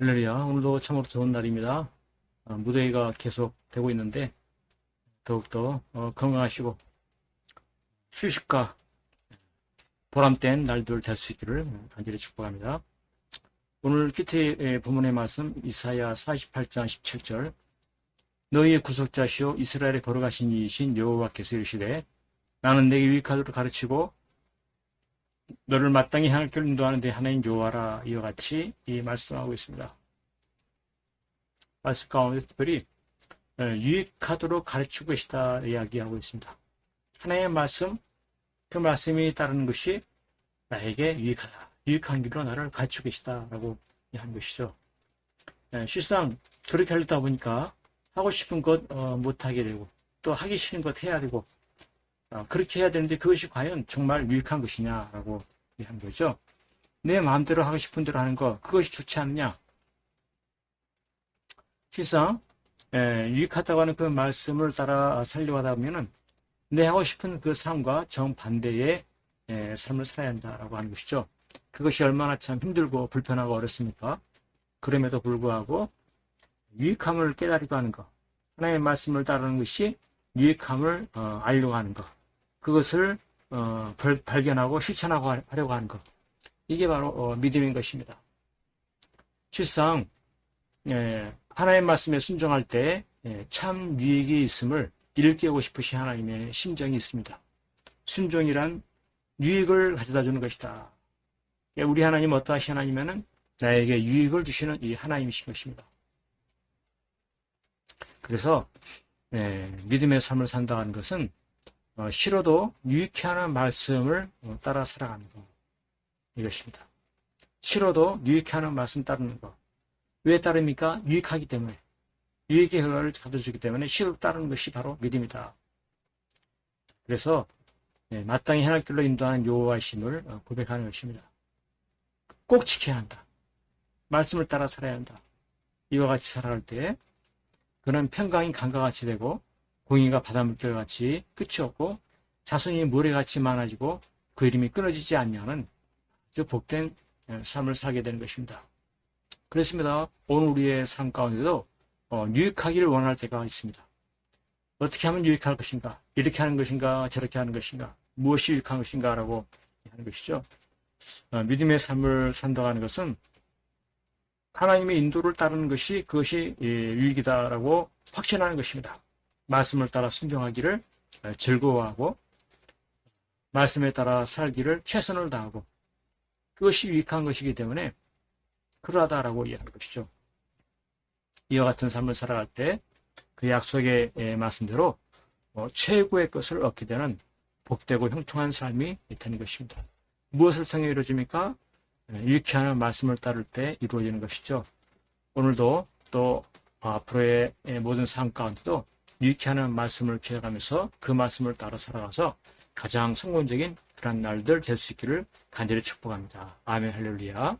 할렐루야. 오늘도 참으로 좋은 날입니다. 어, 무더위가 계속 되고 있는데 더욱더 어, 건강하시고 휴식과 보람된 날들 될 수 있기를 간절히 축복합니다. 오늘 키트의 부문의 말씀 이사야 48장 17절 너희의 구속자시오 이스라엘에 걸어가신 이이신 여호와께서 이르시되 나는 내게 유익하도록 가르치고 너를 마땅히 향할 길을 인도하는 데 하나님 여호와라 이와 같이 이 말씀하고 있습니다. 말씀 가운데 특별히 어, 유익하도록 가르치고 계시다 이야기하고 있습니다. 하나님의 말씀, 그 말씀이 따르는 것이 나에게 유익하다. 유익한 길로 나를 가르치고 계시다라고 한 것이죠. 예, 실상 그렇게 하려다 보니까 하고 싶은 것 어, 못하게 되고 또 하기 싫은 것 해야 되고 어, 그렇게 해야 되는데 그것이 과연 정말 유익한 것이냐라고 한 거죠. 내 마음대로 하고 싶은 대로 하는 것 그것이 좋지 않느냐? 실상 에, 유익하다고 하는 그 말씀을 따라 살려가다 보면은 내 하고 싶은 그 삶과 정반대의 에, 삶을 살아야 한다라고 하는 것이죠. 그것이 얼마나 참 힘들고 불편하고 어렵습니까? 그럼에도 불구하고 유익함을 깨달으려고 하는 것, 하나님의 말씀을 따르는 것이 유익함을 어, 알려고 하는 것, 그것을 어, 벌- 발견하고 실천하고 하- 하려고 하는 것, 이게 바로 어, 믿음인 것입니다. 실상 예, 하나님의 말씀에 순종할 때 예, 참 유익이 있음을 일깨우고 싶으신 하나님의 심정이 있습니다. 순종이란 유익을 가져다 주는 것이다. 예, 우리 하나님 어떠하신 하나님이면은 나에게 유익을 주시는 이 하나님이신 것입니다. 그래서 예, 믿음의 삶을 산다는 것은 어, 싫어도 유익해 하는 말씀을 어, 따라 살아가는 것 이것입니다. 싫어도 유익해 하는 말씀 따르는 것. 왜 따릅니까? 유익하기 때문에. 유익의 결과를 가져주기 때문에 싫어 따르는 것이 바로 믿음이다. 그래서 예, 마땅히 해할 길로 인도하는 여호와심을 어, 고백하는 것입니다. 꼭 지켜야 한다. 말씀을 따라 살아야 한다. 이와 같이 살아갈 때 그는 평강이 강가같이 되고 공의가 바닷물결 같이 끝이 없고 자손이 모래같이 많아지고 그 이름이 끊어지지 않냐는 아주 복된 예, 삶을 살게 되는 것입니다. 그렇습니다. 오늘 우리의 삶 가운데도 어, 유익하기를 원할 때가 있습니다. 어떻게 하면 유익할 것인가? 이렇게 하는 것인가? 저렇게 하는 것인가? 무엇이 유익한 것인가? 라고 하는 것이죠. 어, 믿음의 삶을 산다는 것은 하나님의 인도를 따르는 것이 그것이 예, 유익이다라고 확신하는 것입니다. 말씀을 따라 순종하기를 어, 즐거워하고 말씀에 따라 살기를 최선을 다하고 그것이 유익한 것이기 때문에 그러하다라고 이해하는 것이죠. 이와 같은 삶을 살아갈 때 그 약속의 예, 말씀대로 어, 최고의 것을 얻게 되는 복되고 형통한 삶이 되는 것입니다. 무엇을 통해 이루어집니까? 예, 유익하는 말씀을 따를 때 이루어지는 것이죠. 오늘도 또 앞으로의 예, 모든 삶 가운데도 유익하는 말씀을 기억하면서 그 말씀을 따라 살아가서 가장 성공적인 그런 날들 될 수 있기를 간절히 축복합니다. 아멘 할렐루야.